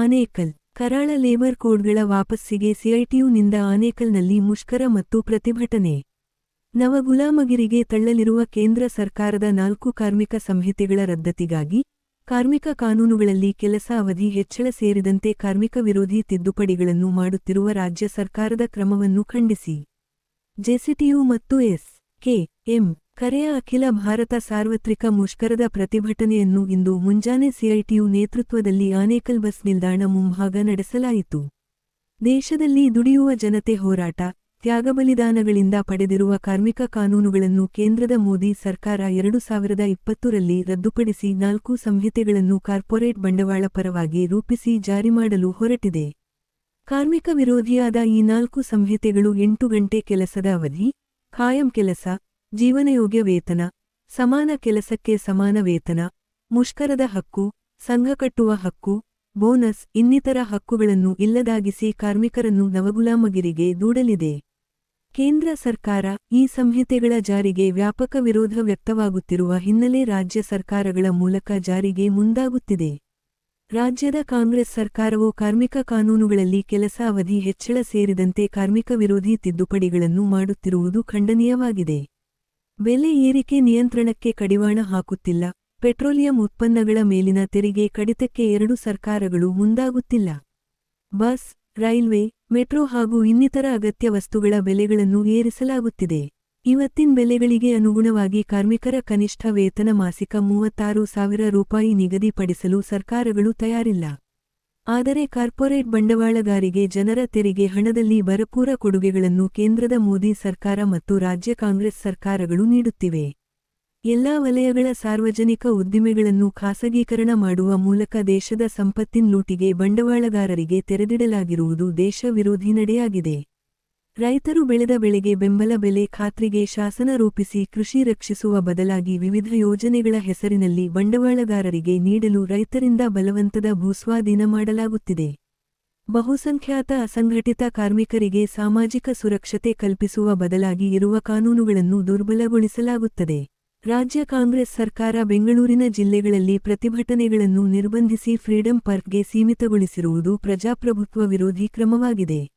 ಆನೇಕಲ್, ಕರಾಳ ಲೇಬರ್ ಕೋಡ್ಗಳ ವಾಪಸ್ಸಿಗೆ ಸಿಐಟಿಯುನಿಂದ ಆನೇಕಲ್ನಲ್ಲಿ ಮುಷ್ಕರ ಮತ್ತು ಪ್ರತಿಭಟನೆ. ನವಗುಲಾಮಗಿರಿಗೆ ತಳ್ಳಲಿರುವ ಕೇಂದ್ರ ಸರ್ಕಾರದ ನಾಲ್ಕು ಕಾರ್ಮಿಕ ಸಂಹಿತೆಗಳ ರದ್ದತಿಗಾಗಿ ಕಾರ್ಮಿಕ ಕಾನೂನುಗಳಲ್ಲಿ ಕೆಲಸ ಅವಧಿ ಹೆಚ್ಚಳ ಸೇರಿದಂತೆ ಕಾರ್ಮಿಕ ವಿರೋಧಿ ತಿದ್ದುಪಡಿಗಳನ್ನು ಮಾಡುತ್ತಿರುವ ರಾಜ್ಯ ಸರ್ಕಾರದ ಕ್ರಮವನ್ನು ಖಂಡಿಸಿ. ಜೆಸಿಟಿಯು ಮತ್ತು ಎಸ್ ಕೆ ಎಂ ಕರೆಯ ಅಖಿಲ ಭಾರತ ಸಾರ್ವತ್ರಿಕ ಮುಷ್ಕರದ ಪ್ರತಿಭಟನೆಯನ್ನು ಇಂದು ಮುಂಜಾನೆ ಸಿಐಟಿಯು ನೇತೃತ್ವದಲ್ಲಿ ಆನೇಕಲ್ ಬಸ್ ನಿಲ್ದಾಣ ಮುಂಭಾಗ ನಡೆಸಲಾಯಿತು. ದೇಶದಲ್ಲಿ ದುಡಿಯುವ ಜನತೆ ಹೋರಾಟ ತ್ಯಾಗಬಲಿದಾನಗಳಿಂದ ಪಡೆದಿರುವ ಕಾರ್ಮಿಕ ಕಾನೂನುಗಳನ್ನು ಕೇಂದ್ರದ ಮೋದಿ ಸರ್ಕಾರ ಎರಡು ಸಾವಿರದ ಇಪ್ಪತ್ತರಲ್ಲಿ ರದ್ದುಪಡಿಸಿ ನಾಲ್ಕು ಸಂಹಿತೆಗಳನ್ನು ಕಾರ್ಪೊರೇಟ್ ಬಂಡವಾಳ ಪರವಾಗಿ ರೂಪಿಸಿ ಜಾರಿ ಮಾಡಲು ಹೊರಟಿದೆ. ಕಾರ್ಮಿಕ ವಿರೋಧಿಯಾದ ಈ ನಾಲ್ಕು ಸಂಹಿತೆಗಳು ಎಂಟು ಗಂಟೆ ಕೆಲಸದ ಅವಧಿ, ಖಾಯಂ ಕೆಲಸ ಜೀವನಯೋಗ್ಯ ವೇತನ ಸಮಾನ ಕೆಲಸಕ್ಕೆ ಸಮಾನ ವೇತನ, ಮುಷ್ಕರದ ಹಕ್ಕು, ಸಂಘ ಕಟ್ಟುವ ಹಕ್ಕು, ಬೋನಸ್ ಇನ್ನಿತರ ಹಕ್ಕುಗಳನ್ನು ಇಲ್ಲದಾಗಿಸಿ ಕಾರ್ಮಿಕರನ್ನು ನವಗುಲಾಮಗಿರಿಗೆ ದೂಡಲಿದೆ. ಕೇಂದ್ರ ಸರ್ಕಾರ ಈ ಸಂಹಿತೆಗಳ ಜಾರಿಗೆ ವ್ಯಾಪಕ ವಿರೋಧ ವ್ಯಕ್ತವಾಗುತ್ತಿರುವ ಹಿನ್ನೆಲೆ ರಾಜ್ಯ ಸರ್ಕಾರಗಳ ಮೂಲಕ ಜಾರಿಗೆ ಮುಂದಾಗುತ್ತಿದೆ. ರಾಜ್ಯದ ಕಾಂಗ್ರೆಸ್ ಸರ್ಕಾರವು ಕಾರ್ಮಿಕ ಕಾನೂನುಗಳಲ್ಲಿ ಕೆಲಸ ಅವಧಿ ಹೆಚ್ಚಳ ಸೇರಿದಂತೆ ಕಾರ್ಮಿಕ ವಿರೋಧಿ ತಿದ್ದುಪಡಿಗಳನ್ನು ಮಾಡುತ್ತಿರುವುದು ಖಂಡನೀಯವಾಗಿದೆ. ಬೆಲೆ ಏರಿಕೆ ನಿಯಂತ್ರಣಕ್ಕೆ ಕಡಿವಾಣ ಹಾಕುತ್ತಿಲ್ಲ. ಪೆಟ್ರೋಲಿಯಂ ಉತ್ಪನ್ನಗಳ ಮೇಲಿನ ತೆರಿಗೆ ಕಡಿತಕ್ಕೆ ಎರಡು ಸರ್ಕಾರಗಳು ಮುಂದಾಗುತ್ತಿಲ್ಲ. ಬಸ್, ರೈಲ್ವೆ, ಮೆಟ್ರೋ ಹಾಗೂ ಇನ್ನಿತರ ಅಗತ್ಯ ವಸ್ತುಗಳ ಬೆಲೆಗಳನ್ನು ಏರಿಸಲಾಗುತ್ತಿದೆ. ಇವತ್ತಿನ ಬೆಲೆಗಳಿಗೆ ಅನುಗುಣವಾಗಿ ಕಾರ್ಮಿಕರ ಕನಿಷ್ಠ ವೇತನ ಮಾಸಿಕ ಮೂವತ್ತಾರು ಸಾವಿರ ರೂಪಾಯಿ ನಿಗದಿಪಡಿಸಲು ಸರ್ಕಾರಗಳು ತಯಾರಿಲ್ಲ. ಆದರೆ ಕಾರ್ಪೊರೇಟ್ ಬಂಡವಾಳಗಾರಿಗೆ ಜನರ ತೆರಿಗೆ ಹಣದಲ್ಲಿ ಭರಪೂರ ಕೊಡುಗೆಗಳನ್ನು ಕೇಂದ್ರದ ಮೋದಿ ಸರ್ಕಾರ ಮತ್ತು ರಾಜ್ಯ ಕಾಂಗ್ರೆಸ್ ಸರ್ಕಾರಗಳು ನೀಡುತ್ತಿವೆ. ಎಲ್ಲಾ ವಲಯಗಳ ಸಾರ್ವಜನಿಕ ಉದ್ದಿಮೆಗಳನ್ನು ಖಾಸಗೀಕರಣ ಮಾಡುವ ಮೂಲಕ ದೇಶದ ಸಂಪತ್ತಿನ ಲೂಟಿಗೆ ಬಂಡವಾಳಗಾರರಿಗೆ ತೆರೆದಿಡಲಾಗಿರುವುದು ದೇಶ ವಿರೋಧಿ ನಡೆಯಾಗಿದೆ. ರೈತರು ಬೆಳೆದ ಬೆಳೆಗೆ ಬೆಂಬಲ ಬೆಲೆ ಖಾತ್ರಿಗೆ ಶಾಸನ ರೂಪಿಸಿ ಕೃಷಿ ರಕ್ಷಿಸುವ ಬದಲಾಗಿ ವಿವಿಧ ಯೋಜನೆಗಳ ಹೆಸರಿನಲ್ಲಿ ಬಂಡವಾಳಗಾರರಿಗೆ ನೀಡಲು ರೈತರಿಂದ ಬಲವಂತದ ಭೂಸ್ವಾಧೀನ ಮಾಡಲಾಗುತ್ತಿದೆ. ಬಹುಸಂಖ್ಯಾತ ಅಸಂಘಟಿತ ಕಾರ್ಮಿಕರಿಗೆ ಸಾಮಾಜಿಕ ಸುರಕ್ಷತೆ ಕಲ್ಪಿಸುವ ಬದಲಾಗಿ ಇರುವ ಕಾನೂನುಗಳನ್ನು ದುರ್ಬಲಗೊಳಿಸಲಾಗುತ್ತದೆ. ರಾಜ್ಯ ಕಾಂಗ್ರೆಸ್ ಸರ್ಕಾರ ಬೆಂಗಳೂರಿನ ಜಿಲ್ಲೆಗಳಲ್ಲಿ ಪ್ರತಿಭಟನೆಗಳನ್ನು ನಿರ್ಬಂಧಿಸಿ ಫ್ರೀಡಂ ಪಾರ್ಕ್ಗೆ ಸೀಮಿತಗೊಳಿಸಿರುವುದು ಪ್ರಜಾಪ್ರಭುತ್ವ ವಿರೋಧಿ ಕ್ರಮವಾಗಿದೆ.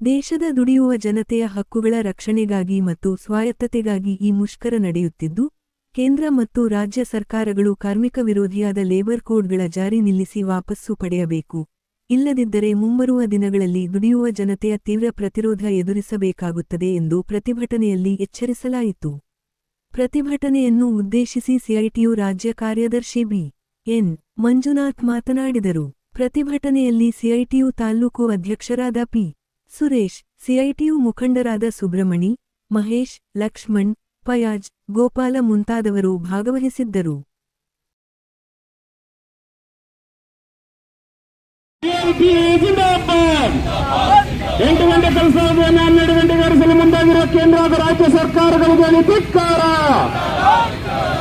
ದೇಶದ ದುಡಿಯುವ ಜನತೆಯ ಹಕ್ಕುಗಳ ರಕ್ಷಣೆಗಾಗಿ ಮತ್ತು ಸ್ವಾಯತ್ತತೆಗಾಗಿ ಈ ಮುಷ್ಕರ ನಡೆಯುತ್ತಿದ್ದು, ಕೇಂದ್ರ ಮತ್ತು ರಾಜ್ಯ ಸರ್ಕಾರಗಳು ಕಾರ್ಮಿಕ ವಿರೋಧಿಯಾದ ಲೇಬರ್ ಕೋಡ್ಗಳ ಜಾರಿ ನಿಲ್ಲಿಸಿ ವಾಪಸ್ಸು ಪಡೆಯಬೇಕು. ಇಲ್ಲದಿದ್ದರೆ ಮುಂಬರುವ ದಿನಗಳಲ್ಲಿ ದುಡಿಯುವ ಜನತೆಯ ತೀವ್ರ ಪ್ರತಿರೋಧ ಎದುರಿಸಬೇಕಾಗುತ್ತದೆ ಎಂದು ಪ್ರತಿಭಟನೆಯಲ್ಲಿ ಎಚ್ಚರಿಸಲಾಯಿತು. ಪ್ರತಿಭಟನೆಯನ್ನು ಉದ್ದೇಶಿಸಿ ಸಿಐಟಿಯು ರಾಜ್ಯ ಕಾರ್ಯದರ್ಶಿ ಬಿ. ಎನ್. ಮಂಜುನಾಥ್ ಮಾತನಾಡಿದರು. ಪ್ರತಿಭಟನೆಯಲ್ಲಿ ಸಿಐಟಿಯು ತಾಲ್ಲೂಕು ಅಧ್ಯಕ್ಷರಾದ ಪಿ. ಸುರೇಶ್, ಸಿಐಟಿಯು ಮುಖಂಡರಾದ ಸುಬ್ರಮಣಿ ಮಹೇಶ್, ಲಕ್ಷ್ಮಣ್ ಫಯಾಜ್ ಗೋಪಾಲ ಮುಂತಾದವರು ಭಾಗವಹಿಸಿದ್ದರು. ಎಂಟು ಗಂಟೆ ಕೆಲಸ ಅವಧಿಯನ್ನು ಹನ್ನೆರಡು ಗಂಟೆಗೆ ಹರಿಸಲು ಮುಂದಾಗಿರುವ ಕೇಂದ್ರ ಹಾಗೂ ರಾಜ್ಯ ಸರ್ಕಾರಗಳಿಗೆ ಧಿಕ್ಕಾರ!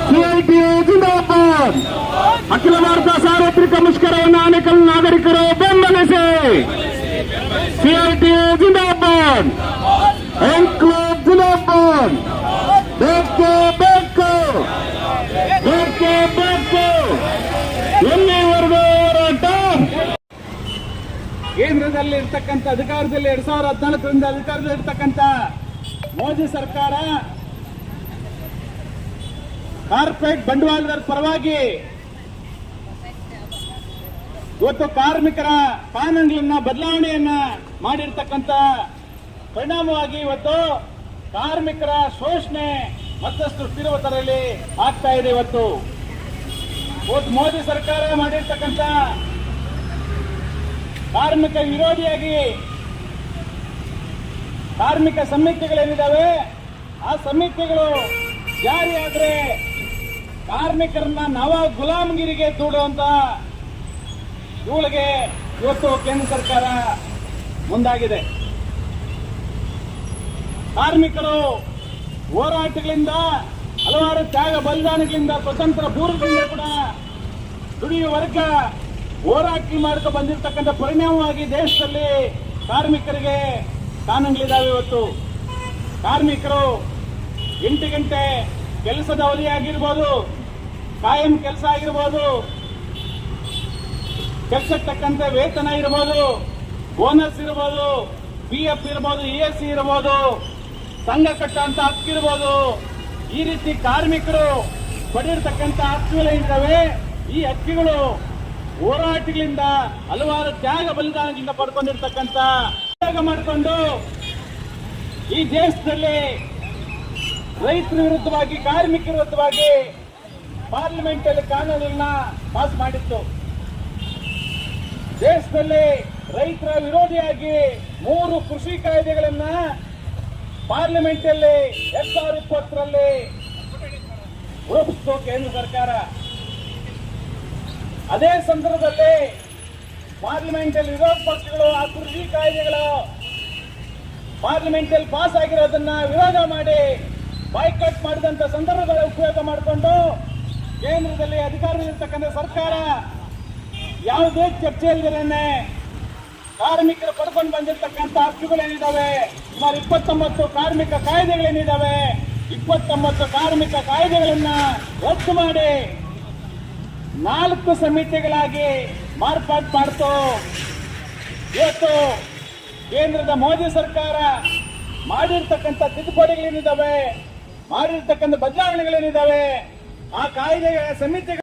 ಸಿಐಟಿ ಜಿಂದಾಬಾದ್ ಅಖಿಲ ಭಾರತ ಸಾರ್ವತ್ರಿಕ ಮುಷ್ಕರವನ್ನು ಆನೇಕಲ್ ನಾಗರಿಕರು ಬೆಂಬಲಿಸಿ! ಸಿಐಟಿ ಜಿಂದಾಬಾದ್ ಎನ್ಕ್ಲೂಬ್ ಜಿಂದಾಬಾದ್ ಬೇಕು ಬೇಕು ಬೇಕು ಬೇಕು ಎಲ್ಲಿವರೆಗೂ ಹೋರಾಟ? ಕೇಂದ್ರದಲ್ಲಿ ಇರ್ತಕ್ಕಂಥ ಅಧಿಕಾರದಲ್ಲಿ ಎರಡ್ ಸಾವಿರದ ಹದಿನಾಲ್ಕರಿಂದ ಅಧಿಕಾರದಲ್ಲಿ ಇರ್ತಕ್ಕಂಥ ಮೋದಿ ಸರ್ಕಾರ ಕಾರ್ಪೊರೇಟ್ ಬಂಡವಾಳದ ಪರವಾಗಿ ಇವತ್ತು ಕಾರ್ಮಿಕರ ಕಾನೂನುಗಳನ್ನ ಬದಲಾವಣೆಯನ್ನ ಮಾಡಿರ್ತಕ್ಕಂಥ ಪರಿಣಾಮವಾಗಿ ಇವತ್ತು ಕಾರ್ಮಿಕರ ಶೋಷಣೆ ಮತ್ತಷ್ಟು ತೀವ್ರತರಲ್ಲಿ ಆಗ್ತಾ ಇದೆ ಇವತ್ತು. ಇವತ್ತು ಮೋದಿ ಸರ್ಕಾರ ಮಾಡಿರ್ತಕ್ಕಂಥ ಕಾರ್ಮಿಕ ವಿರೋಧಿಯಾಗಿ ಕಾರ್ಮಿಕ ಸಮಿತಿಗಳೇನಿದ್ದಾವೆ ಆ ಸಮಿತಿಗಳು ಜಾರಿಯಾದ್ರೆ ಕಾರ್ಮಿಕರನ್ನ ನವ ಗುಲಾಮಗಿರಿಗೆ ದೂಡುವಂತ ಇವುಗಳಿಗೆ ಇವತ್ತು ಕೇಂದ್ರ ಸರ್ಕಾರ ಮುಂದಾಗಿದೆ. ಕಾರ್ಮಿಕರು ಹೋರಾಟಗಳಿಂದ, ಹಲವಾರು ತ್ಯಾಗ ಬಲಿದಾನಗಳಿಂದ, ಸ್ವತಂತ್ರ ಪೂರ್ವದಿಂದ ಕೂಡ ದುಡಿಯುವ ವರ್ಗ ಹೋರಾಟ ಮಾಡ್ಕೊ ಬಂದಿರತಕ್ಕಂಥ ಪರಿಣಾಮವಾಗಿ ದೇಶದಲ್ಲಿ ಕಾರ್ಮಿಕರಿಗೆ ಕಾನೂನುಗಳಿದ್ದಾವೆ ಇವತ್ತು. ಕಾರ್ಮಿಕರು ಎಂಟು ಗಂಟೆ ಕೆಲಸದ ಅವಧಿ ಆಗಿರ್ಬೋದು ಕಾಯಂ ಕೆಲಸ ಆಗಿರ್ಬೋದು ಕೆಲಸಕ್ಕೆ ವೇತನ ಇರ್ಬೋದು, ಬೋನಸ್ ಇರ್ಬೋದು ಪಿ ಎಫ್ ಇರ್ಬೋದು ಇ ಎಸ್ ಸಿ ಇರ್ಬೋದು, ಸಂಘ ಕಟ್ಟಂತ ಹಕ್ಕಿರ್ಬೋದು ಈ ರೀತಿ ಕಾರ್ಮಿಕರು ಪಡೆಯಿರ್ತಕ್ಕಂಥ ಹಕ್ಕುಗಳೇನಿದ್ದಾವೆ ಈ ಹಕ್ಕಿಗಳು ಹೋರಾಟಗಳಿಂದ ಹಲವಾರು ತ್ಯಾಗ ಬಲಿದಾನದಿಂದ ಪಡ್ಕೊಂಡಿರ್ತಕ್ಕಂಥ ತ್ಯಾಗ ಮಾಡಿಕೊಂಡು ಈ ದೇಶದಲ್ಲಿ ರೈತರ ವಿರುದ್ಧವಾಗಿ, ಕಾರ್ಮಿಕರ ವಿರುದ್ಧವಾಗಿ ಪಾರ್ಲಿಮೆಂಟ್ ಅಲ್ಲಿ ಕಾನೂನನ್ನ ಪಾಸ್ ಮಾಡಿತ್ತು. ದೇಶದಲ್ಲಿ ರೈತರ ವಿರೋಧಿಯಾಗಿ ಮೂರು ಕೃಷಿ ಕಾಯ್ದೆಗಳನ್ನ ಪಾರ್ಲಿಮೆಂಟ್ ಅಲ್ಲಿ ಎರಡ್ ಸಾವಿರದ ಇಪ್ಪತ್ತರಲ್ಲಿ ರೂಪಿಸಿತು ಕೇಂದ್ರ ಸರ್ಕಾರ. ಅದೇ ಸಂದರ್ಭದಲ್ಲಿ ಪಾರ್ಲಿಮೆಂಟ್ ಅಲ್ಲಿ ವಿರೋಧ ಪಕ್ಷಗಳು ಆ ಕೃಷಿ ಕಾಯ್ದೆಗಳು ಪಾರ್ಲಿಮೆಂಟ್ ಅಲ್ಲಿ ಪಾಸ್ ಆಗಿರೋದನ್ನ ವಿರೋಧ ಮಾಡಿ ಬಾಯ್ಕಟ್ ಮಾಡಿದಂತ ಸಂದರ್ಭಗಳ ಉಪಯೋಗ ಮಾಡಿಕೊಂಡು ಕೇಂದ್ರದಲ್ಲಿ ಅಧಿಕಾರದಲ್ಲಿರ್ತಕ್ಕಂಥ ಸರ್ಕಾರ ಯಾವುದೇ ಚರ್ಚೆ ಇಲ್ಲದೇನೆ ಕಾರ್ಮಿಕರು ಪಡ್ಕೊಂಡು ಬಂದಿರತಕ್ಕಂಥ ಹಕ್ಕುಗಳೇನಿದಾವೆ ಸುಮಾರು ಇಪ್ಪತ್ತೊಂಬತ್ತು ಕಾರ್ಮಿಕ ಕಾಯ್ದೆಗಳೇನಿದ್ದಾವೆ ಇಪ್ಪತ್ತೊಂಬತ್ತು ಕಾರ್ಮಿಕ ಕಾಯ್ದೆಗಳನ್ನ ರದ್ದು ಮಾಡಿ ನಾಲ್ಕು ಸಮಿತಿಗಳಾಗಿ ಮಾರ್ಪಾಡು ಮಾಡ್ತು. ಇವತ್ತು ಕೇಂದ್ರದ ಮೋದಿ ಸರ್ಕಾರ ಮಾಡಿರ್ತಕ್ಕಂಥ ತಿದ್ದುಪಡಿಗಳೇನಿದ್ದಾವೆ ಮಾಡಿರ್ತಕ್ಕಂಥ ಬದಲಾವಣೆಗಳೇನಿದ್ದಾವೆ ಆ ಕಾಯ್ದೆಗಳ ಸಮಿತಿಗಳು